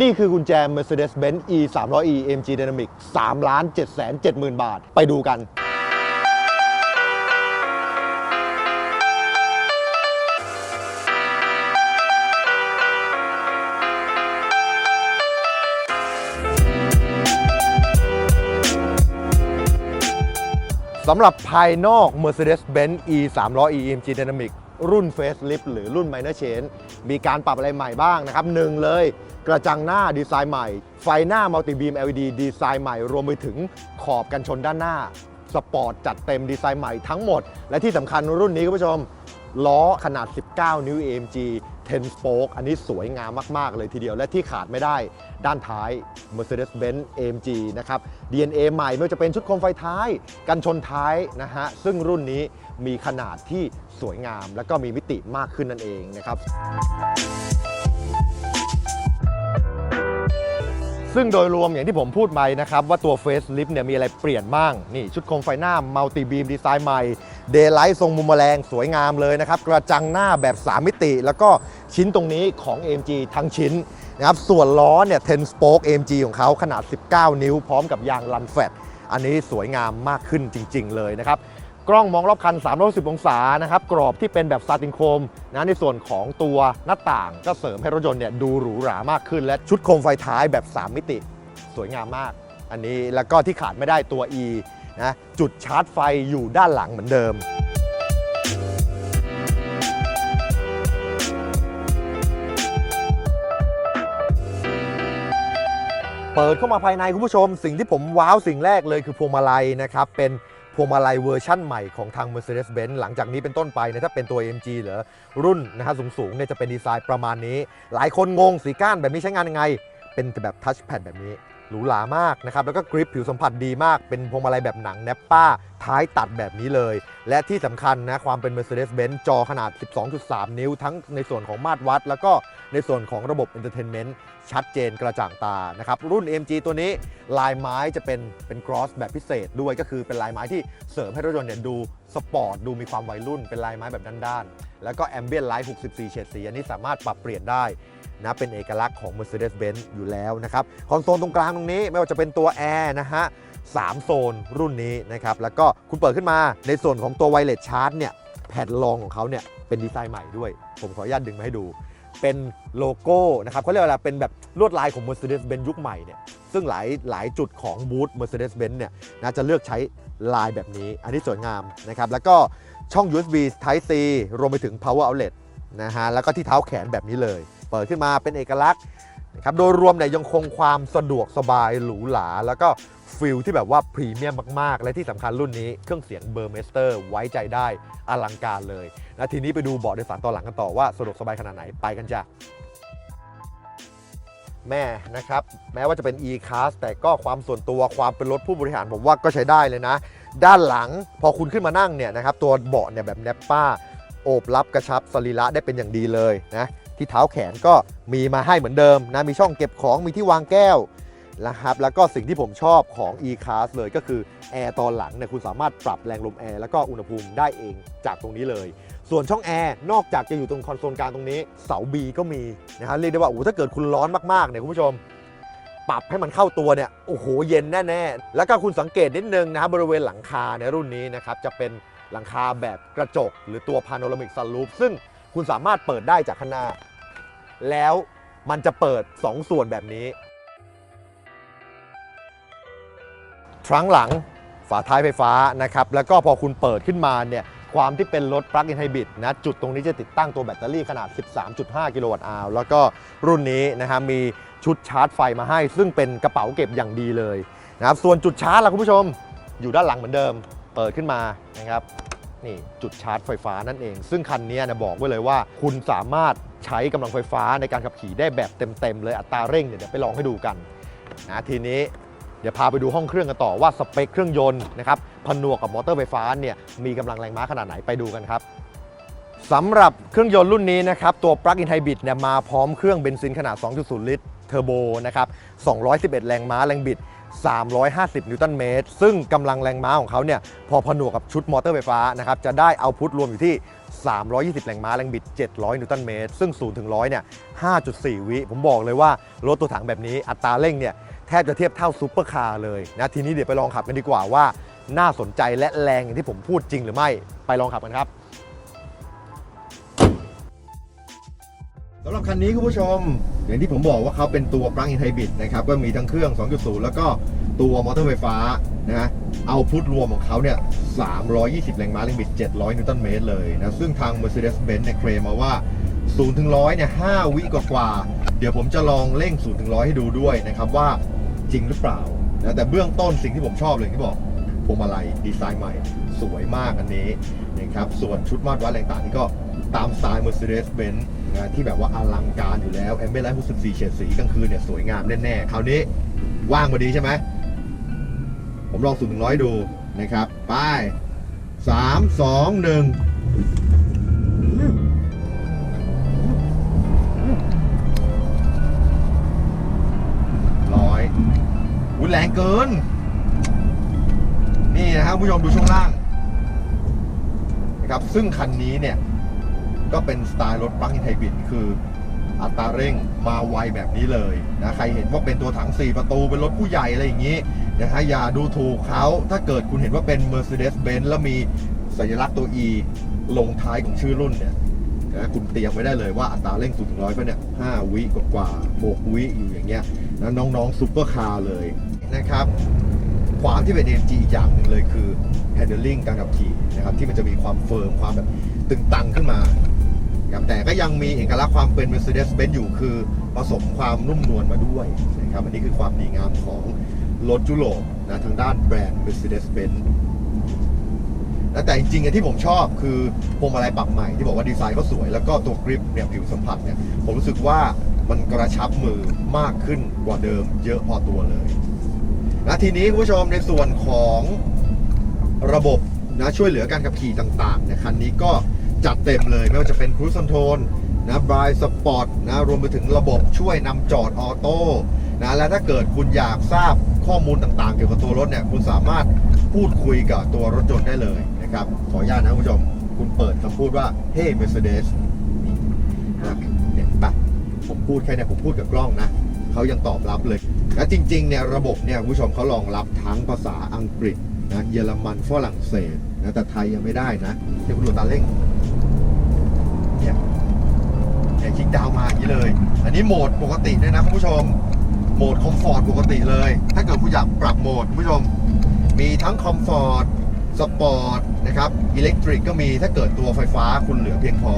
นี่คือกุญแจ Mercedes-Benz E 3 0 0 E AMG Dynamic 3ล้าน7 7 0 0 0 บาท ไปดูกัน สำหรับภายนอก Mercedes-Benz E 3 0 0 E AMG Dynamic รุ่น Facelift หรือรุ่น Minor Change มีการปรับอะไรใหม่บ้างนะครับหนึ่งเลย กระจังหน้าดีไซน์ใหม่ ไฟหน้า Multi Beam LED ดีไซน์ใหม่ รวมไปถึงขอบกันชนด้านหน้า สปอร์ตจัดเต็มดีไซน์ใหม่ทั้งหมด และที่สำคัญรุ่นนี้คุณผู้ชมล้อขนาด 19 นิ้ว AMG 10 spoke อันนี้สวยงามมาก ๆ เลยทีเดียว และที่ขาดไม่ได้ด้านท้าย Mercedes-Benz AMG นะครับ DNA ใหม่ไม่ว่าจะเป็นชุดโคมไฟท้าย กันชนท้ายนะฮะ ซึ่งรุ่นนี้ มีขนาดที่สวยงาม และก็มีมิติมากขึ้นนั่นเองนะครับ ซึ่งโดยรวมอย่างที่ผมพูดไปนะครับว่าตัว Facelift เนี่ยมีอะไรเปลี่ยนบ้างนี่ชุดโคมไฟหน้า Multi Beam ดีไซน์ใหม่ Daylight ทรงมุมแมลงสวยงามเลยนะครับ กระจังหน้าแบบ 3 มิติ แล้วก็ชิ้นตรงนี้ของ AMG ทั้งชิ้นนะครับส่วนล้อเนี่ย10 spoke AMG ของเขาขนาด 19 นิ้วพร้อมกับยางลันแฟตอันนี้สวยงามมากขึ้นจริง ๆ เลยนะครับ กล้องมองรอบคัน 360 องศานะครับ กรอบที่เป็นแบบซาตินโครมนะในส่วนของตัวหน้าต่างก็เสริมให้รถยนต์เนี่ยดูหรูหรามากขึ้น และชุดโคมไฟท้ายแบบ 3 มิติ สวยงามมาก อันนี้แล้วก็ที่ขาดไม่ได้ตัว E นะจุดชาร์จไฟอยู่ด้านหลังเหมือนเดิมเปิดเข้ามาภายในคุณผู้ชม สิ่งที่ผมว้าวสิ่งแรกเลยคือพวงมาลัยนะครับ เป็น พวงมาลัยเวอร์ชั่นใหม่ของทาง Mercedes-Benz หลังจากนี้เป็นต้นไปเนี่ยถ้าเป็นตัว AMG เหรือรุ่นนะฮะสูงๆเนี่ยจะเป็นดีไซน์ประมาณนี้ หลายคนงงสีก้านแบบนี้ใช้งานยังไง เป็นแบบทัชแพดแบบนี้หรูหรามากนะครับแล้วก็กริปผิวสัมผัสดีมาก เป็นพวงมาลัยแบบหนังแนปป้า ท้ายตัดแบบนี้เลย และที่สำคัญนะความเป็น Mercedes-Benz จอขนาด 12.3 นิ้วทั้งในส่วนของมาตรวัด แล้วก็ ในส่วนของระบบ Entertainment ชัดเจนกระจ่างตานะครับ รุ่น MG ตัวนี้ลายไม้จะเป็นเป็น cross แบบพิเศษด้วยก็คือเป็นลายไม้ที่เสริมให้รถยนต์เนี่ยดูสปอร์ตดูมีความวัยรุ่น เป็นลายไม้แบบด้านๆแล้วก็ Ambient Light 64 เฉดสีอันนี้สามารถปรับเปลี่ยนได้นะเป็นเอกลักษณ์ของ Mercedes-Benz อยู่แล้วนะครับคอนโซลตรงกลางตรงนี้ไม่ว่าจะเป็นตัวแอร์นะฮะสามโซนรุ่นนี้นะครับแล้วก็คุณเปิดขึ้นมาในส่วนของตัวไวเลสชาร์จเนี่ยแผ่นรองของเขาเนี่ยเป็นดีไซน์ใหม่ด้วย ผมขออนุญาตดึงมาให้ดู เป็นโลโก้นะครับเขาเรียกว่าเป็นแบบลวดลายของ Mercedes-Benz ยุคใหม่เนี่ยซึ่งหลายหลายจุดของบูธ Mercedes-Benz เนี่ยนะจะเลือกใช้ลายแบบนี้ อันนี้สวยงามนะครับแล้วก็ช่อง USB Type C รวมไปถึง Power Outlet นะฮะแล้วก็ที่เท้าแขนแบบนี้เลย เปิดขึ้นมาเป็นเอกลักษณ์ นะครับโดยรวมเนี่ยยังคงความสะดวกสบายหรูหรา แล้วก็ฟิลที่แบบว่าพรีเมียมมาก ๆ และที่สำคัญรุ่นนี้เครื่องเสียงเบอร์เมสเตอร์ไว้ใจได้อลังการเลยนะทีนี้ไปดูเบาะโดยสารตอนหลังกันต่อว่าสะดวกสบายขนาดไหนไปกันจ้ะแม่นะครับ แม้ว่าจะเป็น e-class แต่ก็ความส่วนตัวความเป็นรถผู้บริหารผมว่าก็ใช้ได้เลยนะ ด้านหลังพอคุณขึ้นมานั่งเนี่ยนะครับตัวเบาะเนี่ยแบบแนปป้า โอบรับกระชับสรีระได้เป็นอย่างดีเลยนะ ที่เท้าแขนก็มีมาให้เหมือนเดิมนะมีช่องเก็บของมีที่วางแก้วนะครับแล้วก็สิ่งที่ผมชอบของ e-class เลยก็คือแอร์ตอนหลังเนี่ยคุณสามารถปรับแรงลมแอร์แล้วก็อุณหภูมิได้เองจากตรงนี้เลย ส่วนช่องแอร์นอกจากจะอยู่ตรงคอนโซลกลางตรงนี้ เสา B ก็มีนะครับเรียกได้ว่าโอ้ถ้าเกิดคุณร้อนมากๆเนี่ยคุณผู้ชม ปรับให้มันเข้าตัวเนี่ยโอ้โหเย็นแน่ๆ แล้วก็คุณสังเกตนิดนึงนะครับบริเวณหลังคาในรุ่นนี้นะครับจะเป็นหลังคาแบบกระจก หรือตัวพาโนรามิกซันรูฟซึ่ง คุณสามารถเปิดได้จากข้างหน้า แล้วมันจะเปิด 2 ส่วนแบบนี้ทรังหลังฝาท้ายไฟฟ้านะครับ แล้วก็พอคุณเปิดขึ้นมาเนี่ยความที่เป็นรถ Plug-in Hybrid นะจุดตรงนี้จะติดตั้งตัวแบตเตอรี่ขนาด 13.5 กิโลวัตต์อาวแล้วก็รุ่นนี้นะฮะมีชุดชาร์จไฟมาให้ ซึ่งเป็นกระเป๋าเก็บอย่างดีเลยนะครับส่วนจุดชาร์จล่ะคุณผู้ชม อยู่ด้านหลังเหมือนเดิม เปิดขึ้นมานะครับ นี่จุดชาร์จไฟฟ้านั่นเอง ซึ่งคันนี้นะบอกไว้เลยว่า คุณสามารถใช้กำลังไฟฟ้าในการขับขี่ได้แบบเต็มๆเลยอัตราเร่งเนี่ยเดี๋ยวไปลองให้ดูกันนะทีนี้เดี๋ยวพาไปดูห้องเครื่องกันต่อว่าสเปคเครื่องยนต์นะครับผนวกกับมอเตอร์ไฟฟ้าเนี่ยมีกำลังแรงม้าขนาดไหนไปดูกันครับสำหรับเครื่องยนต์รุ่นนี้นะครับตัว Plug-in Hybrid เนี่ยมาพร้อมเครื่องเบนซินขนาด 2.0 ลิตรเทอร์โบนะครับ 211 แรงม้าแรงบิด 350 นิวตันเมตร ซึ่งกำลังแรงม้าของเขาเนี่ยพอผนวกกับชุดมอเตอร์ไฟฟ้านะครับจะได้เอาพุทรวมอยู่ที่ 320 แรงม้าแรงบิด 700 นิวตันเมตร ซึ่ง 0 ถึง 100 เนี่ย 5.4 วิ ผมบอกเลยว่า รถตัวถังแบบนี้อัตราเร่งเนี่ยแทบจะเทียบเท่าซูเปอร์คาร์เลยนะ ทีนี้เดี๋ยวไปลองขับกันดีกว่าว่า น่าสนใจและแรงอย่างที่ผมพูดจริงหรือไม่ ไปลองขับกันครับำหรับคันนี้คุณผู้ชม อย่างที่ผมบอกว่าเขาเป็นตัว plug-in hybrid นะครับก็มีทั้งเครื่อง 2.0 แล้วก็ตัวมอเตอร์ไฟฟ้านะเอาพุทรวมของเขาเนี่ย 320 แรงม้าแรงบิด700 นิวตันเมตรเลยนะ ซึ่งทาง Mercedes-Benz เนี่ยเคลมมาว่า 0 ถึง 100 เนี่ย 5 วิกว่าๆเดี๋ยวผมจะลองเร่ง 0 ถึง 100 ให้ดูด้วยนะครับว่าจริงหรือเปล่านะแต่เบื้องต้นสิ่งที่ผมชอบเลยที่บอก วงมาลัยดีไซน์ใหม่ สวยมากอันนี้นะครับส่วนชุดมาตรวัดแรงต่างนี่ก็ตามสไตล์ Mercedes-Benz นะที่แบบว่าอลังการอยู่แล้ว a m b i e n t Light 64เฉดสีกลางคืนเนี่ยสวยงามแน่ๆคราวนี้ว่างพอดีใช่ไหมผมลองสูงถึงร้อยดูนะครับไปสามสองหนึ่งร้อยอุ้ยแรงเกิน นี่นะครับผู้ชมดูช่วงล่างนะครับซึ่งคันนี้เนี่ยก็เป็นสไตล์รถปลั๊กอินไฮบริดคืออัตราเร่งมาไวแบบนี้เลยนะใครเห็นว่าเป็นตัวถัง 4 ประตูเป็นรถผู้ใหญ่อะไรอย่างนี้นะฮะอย่าดูถูกเขาถ้าเกิดคุณเห็นว่าเป็น Mercedes-Benz แล้วมีสัญลักษณ์ตัว E ลงท้ายของชื่อรุ่นเนี่ยนะคุณเตรียมไว้ได้เลยว่าอัตราเร่ง0ถึงร้อยก็เนี่ย5วิกว่าๆ6วิอยู่อย่างเงี้ยนะน้องๆซุปเปอร์คาร์เลยนะครับ ความที่เป็น AMG อีกอย่างหนึ่งเลยคือ handling การขับขี่นะครับที่มันจะมีความเฟิร์มความแบบตึงตังขึ้นมาครับแต่ก็ยังมีเอกลักษณ์ความเป็น Mercedes-Benz อยู่คือผสมความนุ่มนวลมาด้วยนะครับอันนี้คือความดีงามของรถยุโรปนะทางด้านแบรนด์ Mercedes-Benz นะแต่จริงๆที่ผมชอบคือพวงมาลัยปรับใหม่ที่บอกว่าดีไซน์ก็สวย แล้วก็ตัวกริปเนี่ยผิวสัมผัสเนี่ยผมรู้สึกว่ามันกระชับมือมากขึ้นกว่าเดิมเยอะพอตัวเลย นะทีนี้คุณผู้ชมในส่วนของระบบนะช่วยเหลือการขับขี่ต่างๆนี่ยคันนี้ก็จัดเต็มเลยไม่ว่าจะเป็น Cruise Control นะบายสปอร์ตนะรวมไปถึงระบบช่วยนำจอดออโต้นะและถ้าเกิดคุณอยากทราบข้อมูลต่างๆ เกี่ยวกับตัวรถเนี่ยคุณสามารถพูดคุยกับตัวรถยนต์ได้เลยนะครับ ขออนุญาตนะคุณผู้ชม คุณเปิดคำพูดว่า Hey Mercedes นี่นะเนี่ยปะผมพูดแค่เนี้ผมพูดกับกล้องนะเขายังตอบรับเลย และจริงๆเนี่ยระบบเนี่ยคุณผู้ชมเขารองรับทั้งภาษาอังกฤษนะเยอรมันฝรั่งเศสนะแต่ไทยยังไม่ได้นะเดี๋ยวคุณดูตาเร่งเนี่ยเนี่ยคลิกดาวมาอย่างนี้เลย อันนี้โหมดปกติด้วยนะคุณผู้ชมโหมดคอมฟอร์ตปกติเลย ถ้าเกิดคุณอยากปรับโหมดคุณผู้ชม มีทั้งคอมฟอร์ตสปอร์ตนะครับอิเล็กทริกก็มีถ้าเกิดตัวไฟฟ้าคุณเหลือเพียงพอ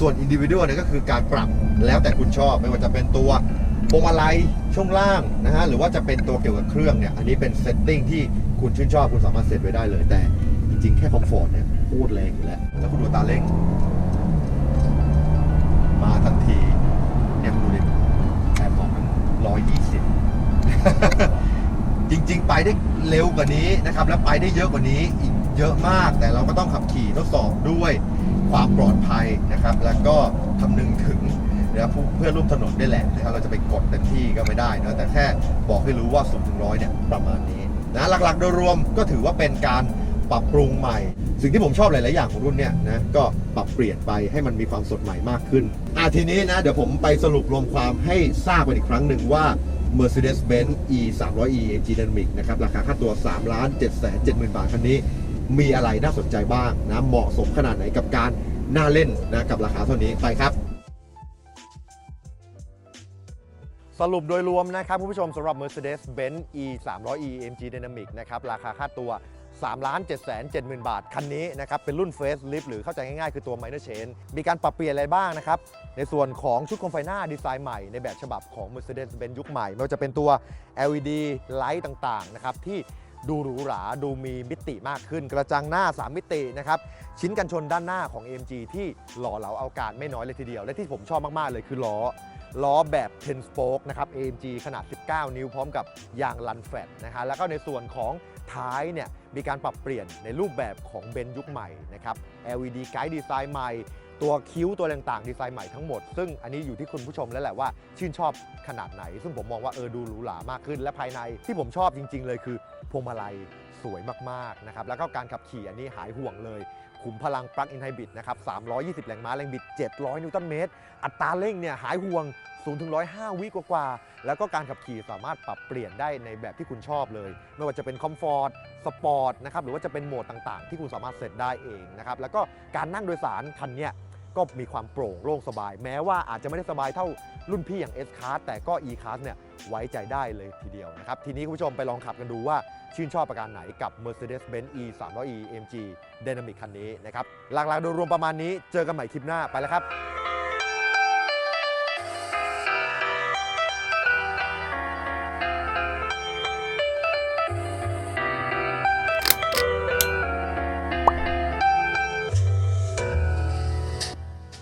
ส่วนอินดิวิ u a l เนี่ยก็คือการปรับแล้วแต่คุณชอบไม่ว่าจะเป็นตัว พวงมาลัยช่วงล่างนะฮะหรือว่าจะเป็นตัวเกี่ยวกับเครื่องเนี่ยอันนี้เป็นเซตติ้งที่คุณชื่นชอบคุณสามารถเซตไว้ได้เลย แต่จริงๆแค่คอมฟอร์ตเนี่ยโคตรแรงอยู่แล้วแล้วคุณดูตาเร่งมาทันทีเนี่ยคุณดูดิแอบบอกมันร้อยยี่สิบจริงๆ ไปได้เร็วกว่านี้นะครับ และไปได้เยอะกว่านี้อีกเยอะมาก แต่เราก็ต้องขับขี่ทดสอบด้วยความปลอดภัยนะครับ แล้วก็คำนึงถึง นะครับเพื่อร่วมถนนได้แหละนะครับเราจะไปกดเต็มที่ก็ไม่ได้นะแต่แค่บอกให้รู้ว่า0ูนถึงร้อยเนี่ยประมาณนี้นะหลักๆโดยรวมก็ถือว่าเป็นการปรับปรุงใหม่ สิ่งที่ผมชอบหลาย ๆ อย่างของรุ่นเนี่ยนะก็ปรับเปลี่ยนไปให้มันมีความสดใหม่มากขึ้นอะทีนี้นะเดี๋ยวผมไปสรุปรวมความให้ทราบกันอีกครั้งหนึ่งว่า Mercedes-Benz E 3 0 0 E Dynamic นะครับราคาค่าตัว 3 ล้าน7 7 0 0 0 บาทคันนี้ มีอะไรน่าสนใจบ้างนะเหมาะสมขนาดไหนกับการน่าเล่นนะกับราคาเท่านี้ไปครับ สรุปโดยรวมนะครับคุณผู้ชมสำหรับ Mercedes-Benz E 3 0 0 E AMG Dynamic นะครับราคาค่าตัว 3 ล้าน7 7 0 0 0 บาท คันนี้นะครับเป็นรุ่น Face Lift หรือเข้าใจง่ายๆ คือตัว Minor Change มีการปรับเปลี่ยนอะไรบ้างนะครับ ในส่วนของชุดโคมไฟหน้าดีไซน์ใหม่ในแบบฉบับของ Mercedes-Benz ยุคใหม่ ไม่ว่าจะเป็นตัว LED ไลท์ต่างๆนะครับที่ดูหรูหราดูมีมิติมากขึ้น กระจังหน้า 3 มิตินะครับชิ้นกันชนด้านหน้าของ AMG ที่หล่อเหลาเอาการไม่น้อยเลยทีเดียว และที่ผมชอบมากๆเลยคือล้อ ล้อแบบ10 spoke นะครับ AMG ขนาด 19 นิ้วพร้อมกับยางลันแฟตนะฮะแล้วก็ในส่วนของท้ายเนี่ยมีการปรับเปลี่ยนในรูปแบบของเบนซ์ยุคใหม่นะครับ LED ไกด์ดีไซน์ใหม่ ตัวคิ้วตัวต่างๆ ดีไซน์ใหม่ทั้งหมด ซึ่งอันนี้อยู่ที่คุณผู้ชมแล้วแหละว่า ชื่นชอบขนาดไหน ซึ่งผมมองว่าเออดูหรูหรามากขึ้น และภายในที่ผมชอบจริง ๆ เลยคือพวงมาลัยสวยมากๆนะครับแล้วก็การขับขี่อันนี้หายห่วงเลย ขุมพลัง Plug-in Hybrid นะครับ 320 แรงม้าแรงบิด 700 นิวตันเมตร อัตราเร่งเนี่ยหายห่วง0ถึง105 วิกว่าๆ แล้วก็การขับขี่สามารถปรับเปลี่ยนได้ในแบบที่คุณชอบเลย ไม่ว่าจะเป็นคอมฟอร์ต สปอร์ตนะครับ หรือว่าจะเป็นโหมดต่างๆ ที่คุณสามารถเซตได้เองนะครับ แล้วก็การนั่งโดยสารคันเนี้ยก็มีความโปร่งโล่งสบาย แม้ว่าอาจจะไม่ได้สบายเท่า รุ่นพี่อย่าง S Class แต่ก็ E Class เนี่ยไว้ใจได้เลยทีเดียวนะครับ ทีนี้คุณผู้ชมไปลองขับกันดูว่าชื่นชอบประการไหนกับ Mercedes-Benz E 300 e AMG Dynamic คันนี้นะครับ หลักๆโดยรวมประมาณนี้เจอกันใหม่คลิปหน้าไปแล้วครับ